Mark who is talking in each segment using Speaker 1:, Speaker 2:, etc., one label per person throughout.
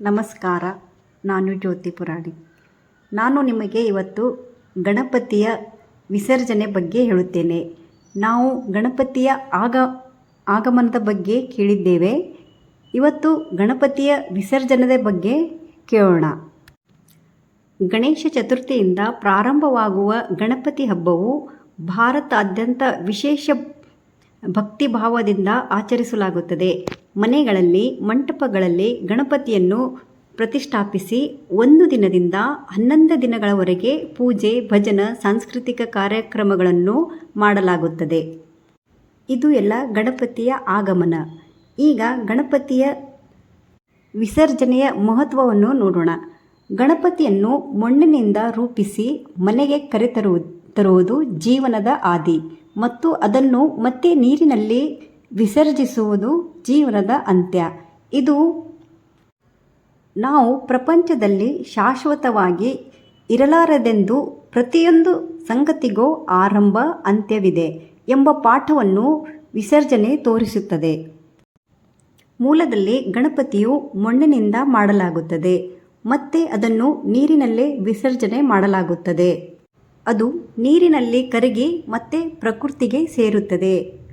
Speaker 1: ನಮಸ್ಕಾರ, ನಾನು ಜ್ಯೋತಿ ಪುರಾಣಿ. ನಾನು ನಿಮಗೆ ಇವತ್ತು ಗಣಪತಿಯ ವಿಸರ್ಜನೆ ಬಗ್ಗೆ ಹೇಳುತ್ತೇನೆ. ನಾವು ಗಣಪತಿಯ ಆಗ, ಆಗಮನದ ಬಗ್ಗೆ ಕೇಳಿದ್ದೇವೆ. ಇವತ್ತು ಗಣಪತಿಯ ವಿಸರ್ಜನದ ಬಗ್ಗೆ ಕೇಳೋಣ. ಗಣೇಶ ಚತುರ್ಥಿಯಿಂದ ಪ್ರಾರಂಭವಾಗುವ ಗಣಪತಿ ಹಬ್ಬವು ಭಾರತಾದ್ಯಂತ ವಿಶೇಷ ಭಕ್ತಿಭಾವದಿಂದ ಆಚರಿಸಲಾಗುತ್ತದೆ. ಮನೆಗಳಲ್ಲಿ, ಮಂಟಪಗಳಲ್ಲಿ ಗಣಪತಿಯನ್ನು ಪ್ರತಿಷ್ಠಾಪಿಸಿ ಒಂದು ದಿನದಿಂದ ಹನ್ನೊಂದು ದಿನಗಳವರೆಗೆ ಪೂಜೆ, ಭಜನ, ಸಾಂಸ್ಕೃತಿಕ ಕಾರ್ಯಕ್ರಮಗಳನ್ನು ಮಾಡಲಾಗುತ್ತದೆ. ಇದು ಎಲ್ಲ ಗಣಪತಿಯ ಆಗಮನ. ಈಗ ಗಣಪತಿಯ ವಿಸರ್ಜನೆಯ ಮಹತ್ವವನ್ನು ನೋಡೋಣ. ಗಣಪತಿಯನ್ನು ಮಣ್ಣಿನಿಂದ ರೂಪಿಸಿ ಮನೆಗೆ ಕರೆತರು, ತರುವುದು ಜೀವನದ ಆದಿ ಮತ್ತು ಅದನ್ನು ಮತ್ತೆ ನೀರಿನಲ್ಲಿ ವಿಸರ್ಜಿಸುವುದು ಜೀವನದ ಅಂತ್ಯ. ಇದು ನಾವು ಪ್ರಪಂಚದಲ್ಲಿ ಶಾಶ್ವತವಾಗಿ ಇರಲಾರದೆಂದು ಪ್ರತಿಯೊಂದು ಸಂಗತಿಗೂ ಆರಂಭ ಅಂತ್ಯವಿದೆ ಎಂಬ ಪಾಠವನ್ನು ವಿಸರ್ಜನೆ ತೋರಿಸುತ್ತದೆ. ಮೂಲದಲ್ಲಿ ಗಣಪತಿಯು ಮಣ್ಣಿನಿಂದ ಮಾಡಲಾಗುತ್ತದೆ. ಮತ್ತೆ ಅದನ್ನು ನೀರಿನಲ್ಲೇ ವಿಸರ್ಜನೆ ಮಾಡಲಾಗುತ್ತದೆ. ಅದು ನೀರಿನಲ್ಲಿ ಕರಗಿ ಮತ್ತೆ ಪ್ರಕೃತಿಗೆ ಸೇರುತ್ತದೆ.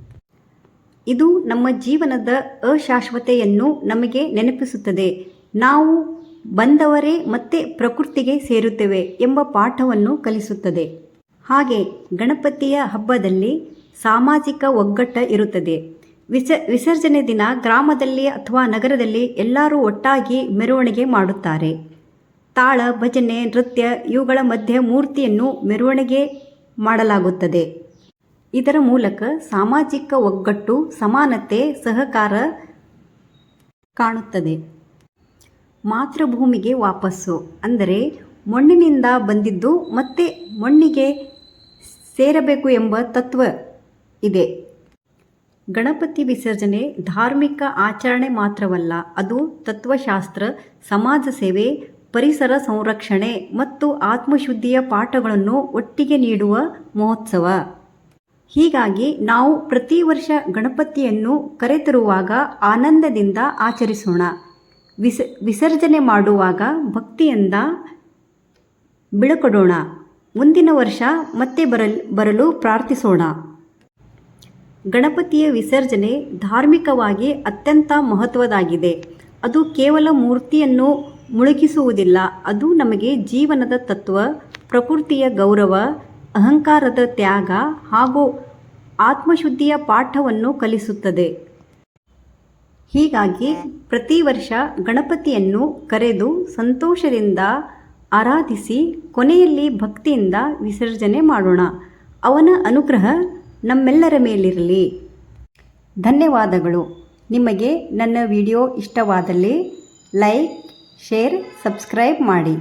Speaker 1: ಇದು ನಮ್ಮ ಜೀವನದ ಅಶಾಶ್ವತೆಯನ್ನು ನಮಗೆ ನೆನಪಿಸುತ್ತದೆ. ನಾವು ಬಂದವರೇ ಮತ್ತೆ ಪ್ರಕೃತಿಗೆ ಸೇರುತ್ತೇವೆ ಎಂಬ ಪಾಠವನ್ನು ಕಲಿಸುತ್ತದೆ. ಹಾಗೆ ಗಣಪತಿಯ ಹಬ್ಬದಲ್ಲಿ ಸಾಮಾಜಿಕ ಒಗ್ಗಟ್ಟ ಇರುತ್ತದೆ. ವಿಸ, ವಿಸರ್ಜನೆ ದಿನ ಗ್ರಾಮದಲ್ಲಿ ಅಥವಾ ನಗರದಲ್ಲಿ ಎಲ್ಲರೂ ಒಟ್ಟಾಗಿ ಮೆರವಣಿಗೆ ಮಾಡುತ್ತಾರೆ. ತಾಳ, ಭಜನೆ, ನೃತ್ಯ ಇವುಗಳ ಮಧ್ಯೆ ಮೂರ್ತಿಯನ್ನು ಮೆರವಣಿಗೆ ಮಾಡಲಾಗುತ್ತದೆ. ಇದರ ಮೂಲಕ ಸಾಮಾಜಿಕ ಒಗ್ಗಟ್ಟು, ಸಮಾನತೆ, ಸಹಕಾರ ಕಾಣುತ್ತದೆ. ಮಾತೃಭೂಮಿಗೆ ವಾಪಸ್ಸು ಅಂದರೆ ಮಣ್ಣಿನಿಂದ ಬಂದಿದ್ದು ಮತ್ತೆ ಮಣ್ಣಿಗೆ ಸೇರಬೇಕು ಎಂಬ ತತ್ವ ಇದೆ. ಗಣಪತಿ ವಿಸರ್ಜನೆ ಧಾರ್ಮಿಕ ಆಚರಣೆ ಮಾತ್ರವಲ್ಲ, ಅದು ತತ್ವಶಾಸ್ತ್ರ, ಸಮಾಜ ಸೇವೆ, ಪರಿಸರ ಸಂರಕ್ಷಣೆ ಮತ್ತು ಆತ್ಮಶುದ್ಧಿಯ ಪಾಠಗಳನ್ನು ಒಟ್ಟಿಗೆ ನೀಡುವ ಮಹೋತ್ಸವ. ಹೀಗಾಗಿ ನಾವು ಪ್ರತಿ ವರ್ಷ ಗಣಪತಿಯನ್ನು ಕರೆತರುವಾಗ ಆನಂದದಿಂದ ಆಚರಿಸೋಣ. ವಿಸ, ವಿಸರ್ಜನೆ ಮಾಡುವಾಗ ಭಕ್ತಿಯಿಂದ ಬಿಳಕೊಡೋಣ. ಮುಂದಿನ ವರ್ಷ ಮತ್ತೆ ಬರಲ್, ಬರಲು ಪ್ರಾರ್ಥಿಸೋಣ. ಗಣಪತಿಯ ವಿಸರ್ಜನೆ ಧಾರ್ಮಿಕವಾಗಿ ಅತ್ಯಂತ ಮಹತ್ವದಾಗಿದೆ. ಅದು ಕೇವಲ ಮೂರ್ತಿಯನ್ನು ಮುಳುಗಿಸುವುದಿಲ್ಲ. ಅದು ನಮಗೆ ಜೀವನದ ತತ್ವ, ಪ್ರಕೃತಿಯ ಗೌರವ ಅಹಂಕಾರದ ತ್ಯಾಗ ಹಾಗೂ ಆತ್ಮಶುದ್ಧಿಯ ಪಾಠವನ್ನು ಕಲಿಸುತ್ತದೆ. ಹೀಗಾಗಿ ಪ್ರತಿ ವರ್ಷ ಗಣಪತಿಯನ್ನು ಕರೆದು ಸಂತೋಷದಿಂದ ಆರಾಧಿಸಿ ಕೊನೆಯಲ್ಲಿ ಭಕ್ತಿಯಿಂದ ವಿಸರ್ಜನೆ ಮಾಡೋಣ. ಅವನ ಅನುಗ್ರಹ ನಮ್ಮೆಲ್ಲರ ಮೇಲಿರಲಿ. ಧನ್ಯವಾದಗಳು. ನಿಮಗೆ ನನ್ನ ವಿಡಿಯೋ ಇಷ್ಟವಾದಲ್ಲಿ ಲೈಕ್, ಶೇರ್, ಸಬ್ಸ್ಕ್ರೈಬ್ ಮಾಡಿ.